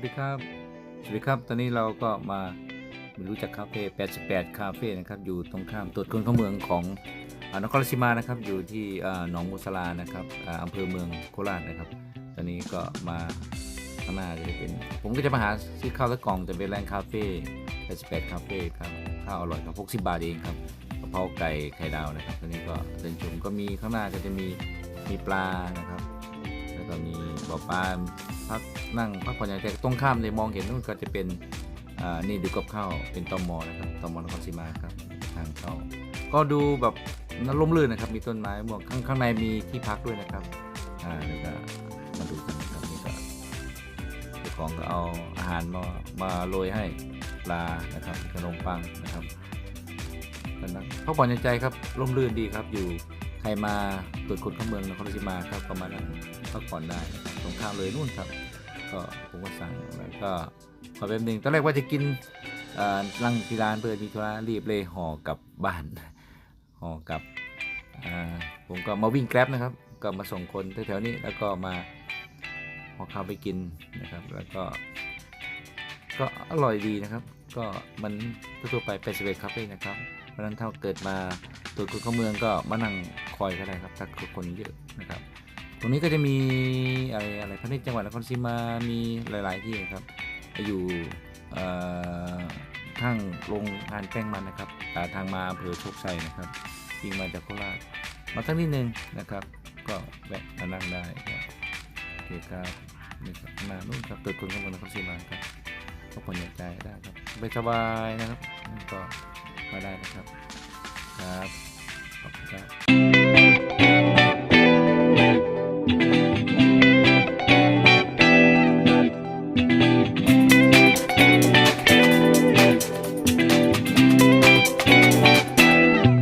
วัสดีครับ สวัสดีครับ ตอนนี้เราก็มารู้จักคาเฟ่88 คาเฟ่นะครับ อยู่ตรงข้ามตรวจคนเข้าเมืองของอนครราชสีมานะครับ อยู่ที่หนองมุสลานะครับอ่าอำเภอเมืองโคราชนะครับ ตอนนี้ก็มาข้างหน้าจะเป็น ผมก็จะมาหาซื้อข้าวและกล่องจะเป็นแรงคาเฟ่88 คาเฟ่ครับ ข้าวอร่อยครับ60 บาทเองครับกะเพราไก่ไข่ดาวนะครับ ตอนนี้ก็เดินชมก็มีข้างหน้าก็จะมีมีปลานะครับ บ่อปลาพักนั่งพักผ่อนหย่อนใจตรงข้ามเลยมองเห็นนู่นก็จะเป็นอ่านี่ดูกับข้าวเป็นตอมอนะครับตอมอนครศรีมาครับทางเข้าก็ดูแบบน่าร่มรื่นนะครับ มีต้นไม้ม่วงข้างข้างในมีที่พักด้วยนะครับอ่าแล้วก็มาดูกันครับนี่ก็เจ้าของก็เอาอาหารมามาโรยให้ปลานะครับขนมปังนะครับก็นั่งพักผ่อนหย่อนใจครับร่มรื่นดีครับอยู่ ใครมาตรวจคนเข้าเมืองนครราชสีมาครับก็มานั่งพักผ่อนได้ตรงข้ามเลยนู่นครับ ก็ผมก็สั่งแล้วก็ขอแป๊บหนึงตอนแรกว่าจะกินเอ่อนั่งที่ร้านเพื่อมีธุระรีบเลยห่อกลับบ้านห่อกลับผมก็มาวิ่งแกร็บนะครับ ก็มาส่งคนแถวๆนี้แล้วก็มาห่อข้าวไปกินนะครับ แล้วก็ ก็อร่อยดีนะครับ ก็มันทั่วไปเป็นสเปซคาเฟ่นะครับ ราะฉะนั้นถ้าเกิดมาตรวจคนเข้าเมืองก็มานั่งคอยก็ได้ครับถ้าคนเยอะนะครับ ตรงนี้ก็จะมีอะไรอะไรพระนิจังหวัดนครศรีมามีหลาย ๆ ที่ครับอยู่เอ่อข้างโรงงานแป้งมันนะครับอ่ทางมาอำเภอโชคชัยนะครับวิ่งมาจากโคราชมาสักนิดนึงนะครับ ก็แวะมานั่งได้ครับโอเคครับนี่ครับข้านู่นครับตรวจคนเข้าเมืองนครศรีมาครับก็ผ่อนหย่อนใจได้ครับสบายๆนะครับก็ มาได้นะครับ ครับ ขอบคุณครับ